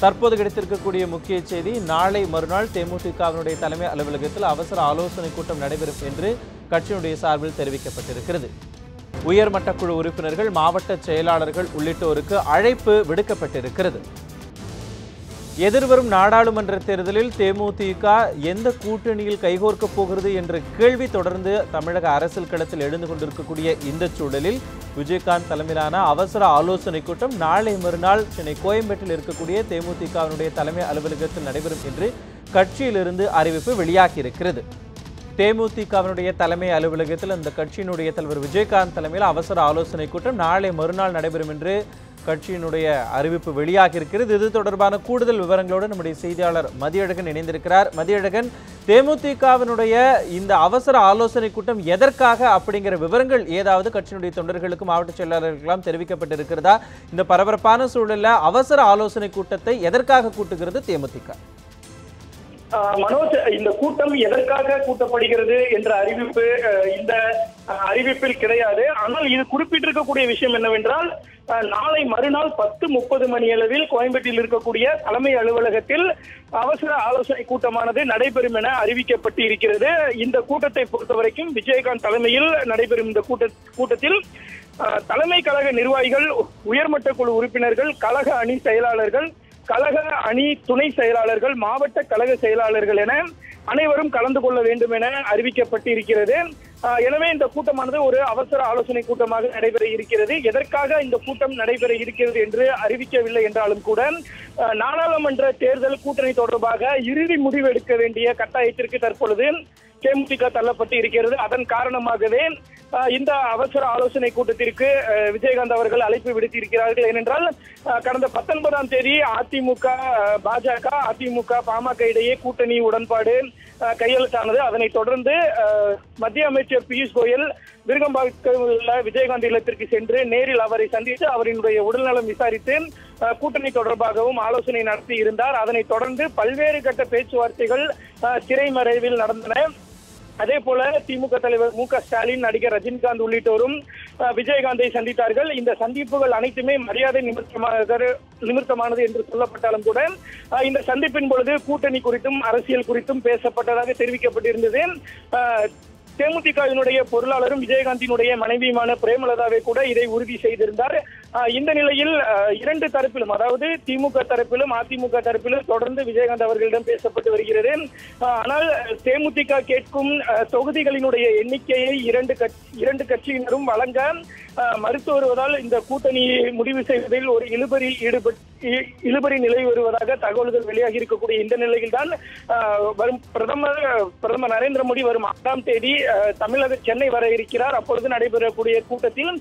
தற்போது கிடைத்திருக்கக்கூடிய முக்கிய செய்தி நாளை மறுநாள் தேமுதிகவினுடைய தலைமை அலுவலகத்தில் அவசர ஆலோசனை கூட்டம் நடைபெறும் என்று கட்சியினுடைய சார்பில் தெரிவிக்கப்பட்டிருக்கிறது. உயர்மட்ட குழு உறுப்பினர்கள் மாவட்ட செயலாளர்கள் உள்ளிட்டோருக்கு அழைப்பு விடுக்கப்பட்டிருக்கிறது. எதிர்வரும் நாடாளுமன்ற தேர்தலில் தேமுதிக எந்த கூட்டணியில் கைகோர்க்கப் போகிறது என்ற கேள்வி தொடர்ந்து தமிழக அரசியல் களத்தில் எழுந்து கொண்டிருக்கக்கூடிய இந்த சூழலில் விஜயகாந்த் தலைமையிலான அவசர ஆலோசனை கூட்டம் நாளை மறுநாள் சென்னை கோயம்பேட்டில் இருக்கக்கூடிய தேமுதிகவினுடைய தலைமை அலுவலகத்தில் நடைபெறும் என்று கட்சியிலிருந்து அறிவிப்பு வெளியாகியிருக்கிறது. தேமுதிகவினுடைய தலைமை அலுவலகத்தில் அந்த கட்சியினுடைய தலைவர் விஜயகாந்த் தலைமையில் அவசர ஆலோசனை கூட்டம் நாளை மறுநாள் நடைபெறும் என்று கட்சியினுடைய அறிவிப்பு வெளியாகி இருக்கிறது. இது தொடர்பான கூடுதல் விவரங்களோடு நம்முடைய செய்தியாளர் மதியழகன் இணைந்திருக்கிறார். மதியழகன் தேமுதிகவினுடைய இந்த அவசர ஆலோசனை கூட்டம் எதற்காக அப்படிங்கிற விவரங்கள் ஏதாவது கட்சியினுடைய தொண்டர்களுக்கும் மாவட்ட செயலாளர்களுக்கெல்லாம் தெரிவிக்கப்பட்டிருக்கிறதா? இந்த பரபரப்பான சூழல்ல அவசர ஆலோசனை கூட்டத்தை எதற்காக கூட்டுகிறது தேமுதிக? மனோஜ் இந்த கூட்டம் எதற்காக கூட்டப்படுகிறது என்ற அறிவிப்பு இந்த அறிவிப்பில் கிடையாது. ஆனால் இது குறிப்பிட்டிருக்கக்கூடிய விஷயம் என்னவென்றால் நாளை மறுநாள் பத்து முப்பது மணி அளவில் கோயம்பேட்டில் இருக்கக்கூடிய தலைமை அலுவலகத்தில் அவசர ஆலோசனை கூட்டமானது நடைபெறும் என அறிவிக்கப்பட்டு இருக்கிறது இந்த கூட்டத்தை பொறுத்தவரைக்கும் விஜயகாந்த் தலைமையில் நடைபெறும் இந்த கூட்ட கூட்டத்தில் ஆஹ் தலைமை கழக நிர்வாகிகள் உயர்மட்ட குழு உறுப்பினர்கள் கழக அணி செயலாளர்கள் கழக அணி துணை செயலாளர்கள் மாவட்ட கழக செயலாளர்கள் என அனைவரும் கலந்து கொள்ள வேண்டும் என அறிவிக்கப்பட்டு இருக்கிறது எனவே இந்த கூட்டமானது ஒரு அவசர ஆலோசனை கூட்டமாக நடைபெற இருக்கிறது. எதற்காக இந்த கூட்டம் நடைபெற இருக்கிறது என்று அறிவிக்கவில்லை என்றாலும் கூட நாடாளுமன்ற தேர்தல் கூட்டணி தொடர்பாக இறுதி முடிவு எடுக்க வேண்டிய கட்டாயத்திற்கு தற்பொழுது தேமுதிக தள்ளப்பட்டு இருக்கிறது. அதன் காரணமாகவே இந்த அவசர ஆலோசனை கூட்டத்திற்கு விஜயகாந்த் அவர்கள் அழைப்பு விடுத்திருக்கிறார்கள். ஏனென்றால் கடந்த பத்தொன்பதாம் தேதி அதிமுக பாஜக அதிமுக பாமக இடையே கூட்டணி உடன்பாடு கையெழுத்தானது. அதனைத் தொடர்ந்து மத்திய அமைச்சர் பியூஷ் கோயல் விருகம்பாக்கத்தில் உள்ள விஜயகாந்த் இல்லத்திற்கு சென்று நேரில் அவரை சந்தித்து அவரினுடைய உடல்நலம் விசாரித்து கூட்டணி தொடர்பாகவும் ஆலோசனை நடத்தி இருந்தார். அதனைத் தொடர்ந்து பல்வேறு கட்ட பேச்சுவார்த்தைகள் திரைமறைவில் நடந்தன. அதே போல திமுக தலைவர் மு க ஸ்டாலின் நடிகர் ரஜினிகாந்த் உள்ளிட்டோரும் விஜயகாந்தை சந்தித்தார்கள். இந்த சந்திப்புகள் அனைத்துமே மரியாதை நிமித்தமாக நிமித்தமானது என்று சொல்லப்பட்டாலும் கூட இந்த சந்திப்பின் பொழுது கூட்டணி குறித்தும் அரசியல் குறித்தும் பேசப்பட்டதாக தெரிவிக்கப்பட்டிருந்தது. தேமுதிகவினுடைய பொருளாளரும் விஜயகாந்தினுடைய மனைவியுமான பிரேமலதாவை கூட இதை உறுதி செய்திருந்தார். இந்த நிலையில் இரண்டு தரப்பிலும் அதாவது திமுக தரப்பிலும் அதிமுக தரப்பிலும் தொடர்ந்து விஜயகாந்த் அவர்களிடம் பேசப்பட்டு வருகிறது. ஆனால் தேமுதிக கேட்கும் அஹ், தொகுதிகளினுடைய எண்ணிக்கையை இரண்டு கட்சி இரண்டு கட்சியினரும் வழங்க மறுத்து வருவதால் இந்த கூட்டணியை முடிவு செய்வதில் ஒரு இழுபறி ஈடுபட்டு இழுபறி நிலை வருவதாக தகவல்கள் வெளியாகி இருக்கக்கூடிய இந்த நிலையில் தான் வரும் பிரதமர் பிரதமர் நரேந்திர மோடி வரும் ஆறாம் தேதி தமிழக சென்னை வர இருக்கிறார். அப்பொழுது நடைபெறக்கூடிய கூட்டத்தில்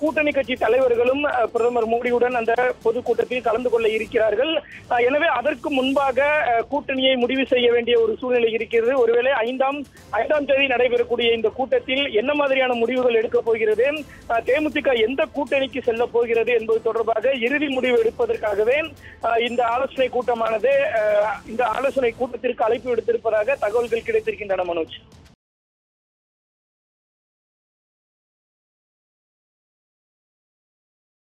கூட்டணி கட்சி தலைவர்களும் பிரதமர் மோடியுடன் அந்த பொதுக்கூட்டத்தில் கலந்து கொள்ள இருக்கிறார்கள். எனவே அதற்கு முன்பாக கூட்டணியை முடிவு செய்ய வேண்டிய ஒரு சூழ்நிலை இருக்கிறது. ஒருவேளை ஐந்தாம் ஐந்தாம் தேதி நடைபெறக்கூடிய இந்த கூட்டத்தில் என்ன மாதிரியான முடிவுகள் எடுக்கப் போகிறது? தேமுதிக எந்த கூட்டணிக்கு செல்ல போகிறது என்பது தொடர்பாக இறுதி முடிவு எடுப்பதற்காக அஹ், இந்த ஆலோசனை கூட்டமானது இந்த ஆலோசனை கூட்டத்திற்கு அழைப்பு விடுத்திருப்பதாக தகவல்கள் கிடைத்திருக்கின்றன மனோஜ்.